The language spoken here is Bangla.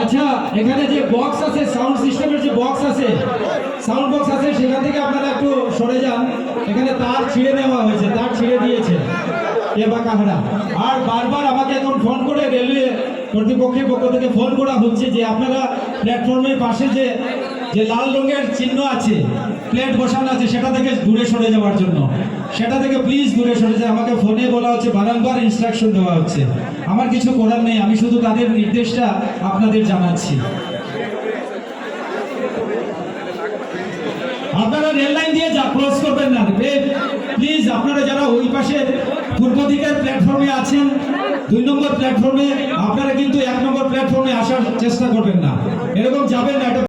আচ্ছা এখানে যে বক্স আছে সাউন্ড সিস্টেমের যে বক্স আছে সাউন্ড বক্স আছে সেখান থেকে আপনারা একটু সরে যান এখানে তার ছিঁড়ে নেওয়া হয়েছে, তার ছিঁড়ে দিয়েছে এ বা কাহারা। আর বারবার আমাকে এখন ফোন করে রেলওয়ে কর্তৃপক্ষের পক্ষ থেকে ফোন করা হচ্ছে যে আপনারা প্ল্যাটফর্মের পাশে যে যে লাল রঙের চিহ্ন আছে প্লেট বসানো আছে, সেটা থেকে দূরে সরে যাওয়ার জন্য। সেটা থেকে প্লিজ দূরে সরে যায়। আমাকে ফোনে বলা হচ্ছে, বারংবার ইনস্ট্রাকশন দেওয়া হচ্ছে। আমার কিছু করার নেই, আমি শুধু তাদের নির্দেশটা আপনাদের জানাচ্ছি। আপনারা রেল ক্রস করবেন না। প্লিজ আপনারা যারা ওই পাশে পূর্ব দিকের প্ল্যাটফর্মে আছেন, দুই নম্বর প্ল্যাটফর্মে আপনারা কিন্তু এক নম্বর প্ল্যাটফর্মে আসার চেষ্টা করবেন না। এরকম যাবেন না